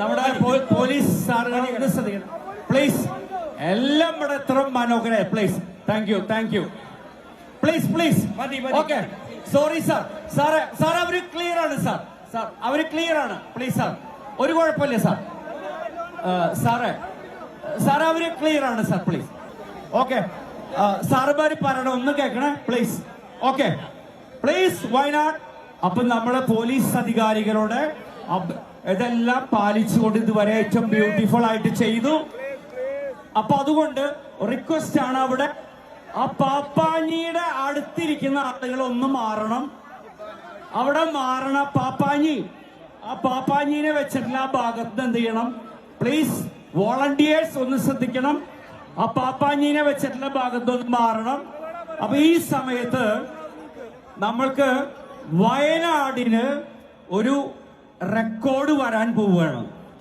നമ്മുടെ പോലീസ് സാറുകൾ ശ്രദ്ധിക്കണം. പ്ലീസ് എല്ലാം ഇവിടെ എത്ര മനോഹര please thank you thank you please please. Okay sorry sir സാറേ സാർ അവർ ക്ലിയർ ആണ് സാർ സാർ അവർ ക്ലിയർ ആണ്. പ്ലീസ് സാർ ഒരു കുഴപ്പമില്ല സാർ സാറേ സാർ അവർ ക്ലിയർ ആണ് സാർ പ്ലീസ് ഓക്കെ സാറുമാര് പറയണം ഒന്ന് കേൾക്കണേ പ്ലീസ് ഓക്കെ പ്ലീസ് വയനാട് അപ്പൊ നമ്മളെ പോലീസ് അധികാരികളോട് ഇതെല്ലാം പാലിച്ചുകൊണ്ട് ഇതുവരെ ഏറ്റവും ബ്യൂട്ടിഫുൾ ആയിട്ട് ചെയ്തു. അപ്പൊ അതുകൊണ്ട് റിക്വസ്റ്റ് ആണ് അവിടെ ആ പാപ്പാഞ്ഞിയുടെ അടുത്തിരിക്കുന്ന ആളുകൾ ഒന്ന് മാറണം. അവിടെ മാറണ പാപ്പാഞ്ഞി. ആ പാപ്പാഞ്ഞിനെ വെച്ചിട്ടുള്ള ആ ഭാഗത്ത് എന്ത് ചെയ്യണം? പ്ലീസ് വോളണ്ടിയേഴ്സ് ഒന്ന് ശ്രദ്ധിക്കണം. ആ പാപ്പാഞ്ഞിനെ വെച്ചിട്ടുള്ള ഭാഗത്ത് ഒന്ന് മാറണം. അപ്പൊ ഈ സമയത്ത് നമ്മൾക്ക് വയനാടിന് ഒരു റെക്കോർഡ് വരാൻ പോവുകയാണ്.